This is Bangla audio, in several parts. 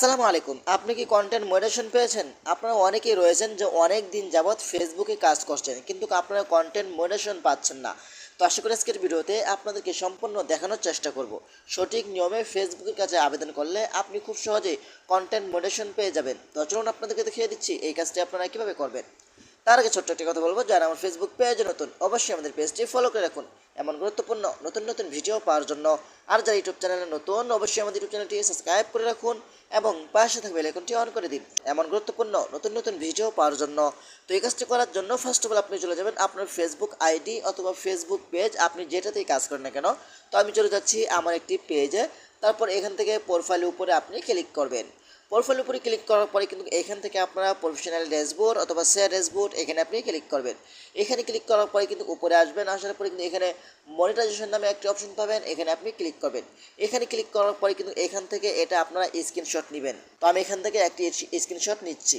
আসসালামু আলাইকুম। আপনি কি কন্টেন্ট মডারেশন পেয়েছেন? আপনারা অনেকেই রয়েছেন যে অনেক দিন যাবৎ ফেসবুকে কাজ করছেন, কিন্তু আপনারা কন্টেন্ট মডারেশন পাচ্ছেন না। তো আশা করি আজকের ভিডিওতে আপনাদেরকে সম্পূর্ণ দেখানোর চেষ্টা করব। সঠিক নিয়মে ফেসবুকের কাছে আবেদন করলে আপনি খুব সহজেই কন্টেন্ট মডারেশন পেয়ে যাবেন। তো চলুন আপনাদেরকে দেখিয়ে দিচ্ছি এই কাজটি আপনারা কীভাবে করবেন। তার আগে ছোট্ট একটি কথা বলব, যারা আমার ফেসবুক পেজে নতুন, অবশ্যই আমাদের পেজটি ফলো করে রাখুন। এমন গুরুত্বপূর্ণ, নতুন নতুন ভিডিও পাওয়ার জন্য। আর যারা ইউটিউব চ্যানেলে নতুন, অবশ্যই আমাদের ইউটিউব চ্যানেলটি সাবস্ক্রাইব করে রাখুন এবং পাশে থাকবে বেলাইকনটি অন করে দিন। এমন গুরুত্বপূর্ণ, নতুন নতুন ভিডিও পাওয়ার জন্য। তো এই কাজটি করার জন্য ফার্স্ট অফ অল আপনি চলে যাবেন আপনার ফেসবুক আইডি অথবা ফেসবুক পেজ আপনি যেটাতেই কাজ করেন না কেন, তো আমি চলে যাচ্ছি আমার একটি পেজে তারপর এখান থেকে প্রোফাইলের উপরে আপনি ক্লিক করবেন। প্রোফাইলের উপরে ক্লিক করার পরে কিন্তু এখান থেকে আপনারা প্রফেশনাল ড্যাশবোর্ড অথবা শেয়ার ড্যাশবোর্ড এখানে আপনি ক্লিক করবেন। এখানে ক্লিক করার পরে কিন্তু উপরে আসবেন, আসার পরে কিন্তু এখানে মনিটাইজেশন নামে একটি অপশন পাবেন, এখানে আপনি ক্লিক করবেন। এখানে ক্লিক করার পরে কিন্তু এখান থেকে এটা আপনারা স্ক্রিনশট নেবেন। তো আমি এখান থেকে একটি স্ক্রিনশট নিচ্ছি।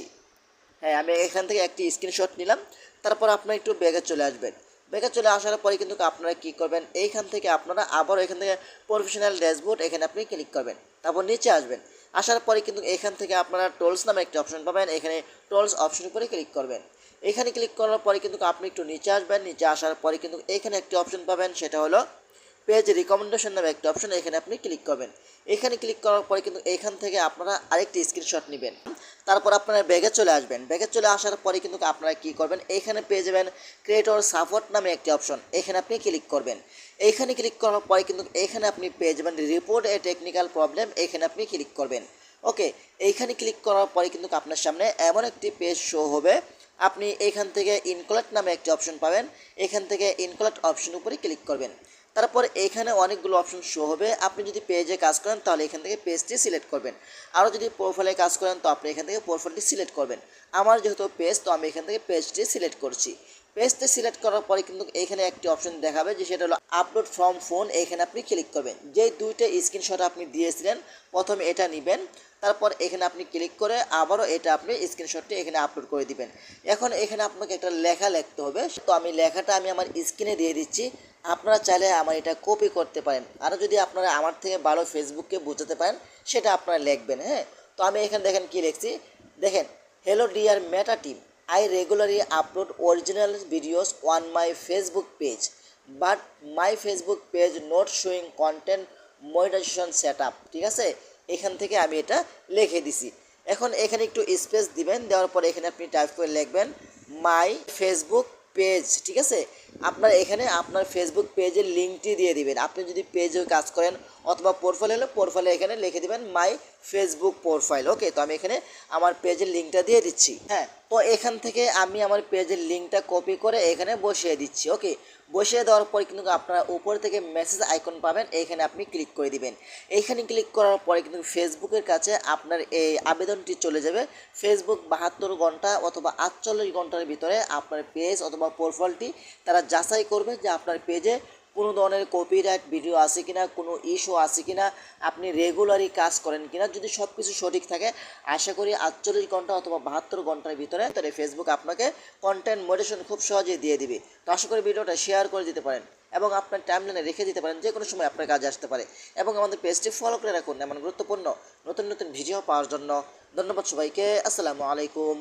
হ্যাঁ আমি এখান থেকে একটি স্ক্রিনশট নিলাম, তারপর আপনারা একটু ব্যাগে চলে আসবেন। ব্যাগে চলে আসার পরে কিন্তু আপনারা কী করবেন? এইখান থেকে আপনারা আবার এখান থেকে প্রফেশনাল ড্যাশবোর্ড এখানে আপনি ক্লিক করবেন, তারপর নিচে আসবেন। আসার পরে কিন্তু এখান থেকে আপনারা টোলস নামে একটি অপশন পাবেন। এখানে টোলস অপশন উপরে ক্লিক করবেন। এখানে ক্লিক করার পরে কিন্তু আপনি একটু নিচে আসবেন। নিচে আসার পরে কিন্তু এখানে একটি অপশন পাবেন, সেটা হলো পেজ রিকমেন্ডেশন নামে একটা অপশন এখানে আপনি ক্লিক করবেন। এখানে ক্লিক করার পরে কিন্তু এখান থেকে আপনারা আরেকটি স্ক্রিনশট নেবেন। তারপর আপনারা ব্যাগে চলে আসবেন। ব্যাগে চলে আসার পরে কিন্তু আপনারা কি করবেন? এখানে পেয়ে যাবেন ক্রিয়েটর সাপোর্ট নামে একটি অপশন এখানে আপনি ক্লিক করবেন। এইখানে ক্লিক করার পরে কিন্তু এখানে আপনি পেয়ে যাবেন রিপোর্ট এ টেকনিক্যাল প্রবলেম এখানে আপনি ক্লিক করবেন। ওকে এইখানে ক্লিক করার পরে কিন্তু আপনার সামনে এমন একটি পেজ শো হবে। আপনি এখান থেকে ইনকলেক্ট নামে একটি অপশন পাবেন। এখান থেকে ইনকলেক্ট অপশন উপরে ক্লিক করবেন। তারপর এখানে অনেকগুলো অপশন শো হবে। আপনি যদি পেজে কাজ করেন, তাহলে এখান থেকে পেজটি সিলেক্ট করবেন। আরও যদি প্রোফাইলে কাজ করেন, তো আপনি এখান থেকে প্রোফাইলটি সিলেক্ট করবেন। আমার যেহেতু পেজ তো আমি এখান থেকে পেজটি সিলেক্ট করছি। পেজটি সিলেক্ট করার পরে কিন্তু এখানে একটি অপশন দেখাবে যে সেটা হলো আপলোড ফ্রম ফোন এখানে আপনি ক্লিক করবেন। যেই দুইটা স্ক্রিনশট আপনি দিয়েছিলেন, প্রথমে এটা নেবেন, তারপর এখানে আপনি ক্লিক করে আবারও এটা আপনি স্ক্রিনশটটি এখানে আপলোড করে দিবেন। এখন এখানে আপনাকে একটা লেখা লিখতে হবে। তো আমি লেখাটা আমি আমার স্ক্রিনে দিয়ে দিচ্ছি। আপনারা চাইলে আমার এটা কপি করতে পারেন। আরও যদি আপনারা আমার থেকে ভালো ফেসবুককে বোঝাতে পারেন, সেটা আপনারা লিখবেন হ্যাঁ? তো আমি এখানে দেখেন কি লিখছি। দেখেন hello dear Meta team regularly upload original videos on my Facebook page but my Facebook page not showing content monetization set up ঠিক আছে? এখান থেকে আমি এটা লিখে দিছি। এখন এখানে একটু স্পেস দিবেন, দেওয়ার পরে এখানে আপনি টাইপ করে লিখবেন মাই ফেসবুক পেজ ঠিক আছে? আপনার এখানে আপনার ফেসবুক পেজের লিঙ্কটি দিয়ে দিবেন। আপনি যদি পেজে কাজ করেন অথবা প্রোফাইল হলে প্রোফাইলে এখানে লিখে দিবেন মাই ফেসবুক প্রোফাইল ওকে তো আমি এখানে আমার পেজের লিঙ্কটা দিয়ে দিচ্ছি হ্যাঁ? তো এখান থেকে আমি আমার পেজের লিঙ্কটা কপি করে এখানে বসিয়ে দিচ্ছি ওকে বসিয়ে দেওয়ার পরে কিন্তু আপনারা উপর থেকে মেসেজ আইকন পাবেন এইখানে আপনি ক্লিক করে দিবেন। এইখানে ক্লিক করার পরে কিন্তু ফেসবুকের কাছে আপনার এই আবেদনটি চলে যাবে। ফেসবুক বাহাত্তর ঘণ্টা অথবা আটচল্লিশ ঘণ্টার ভিতরে আপনার পেজ অথবা প্রোফাইলটি তারা যাচাই করবে যে আপনার পেজে কোনো ধরনের কপিরাইট ভিডিও আছে কিনা, কোনো ইস্যু আছে কিনা, আপনি রেগুলারই কাজ করেন কিনা, যদি সব কিছু সঠিক থাকে, আশা করি আটচল্লিশ ঘণ্টা অথবা বাহাত্তর ঘণ্টার ভিতরে তাহলে ফেসবুক আপনাকে কন্টেন্ট মোটিভেশন খুব সহজেই দিয়ে দিবে। তো আশা করি ভিডিওটা শেয়ার করে দিতে পারেন এবং আপনার টাইমলাইনে রেখে দিতে পারেন যে কোনো সময় আপনার কাজে আসতে পারে। এবং আমাদের পেজটি ফলো করে রাখুন, এমন গুরুত্বপূর্ণ নতুন নতুন ভিডিও পাওয়ার জন্য। ধন্যবাদ সবাইকে, আসসালামু আলাইকুম।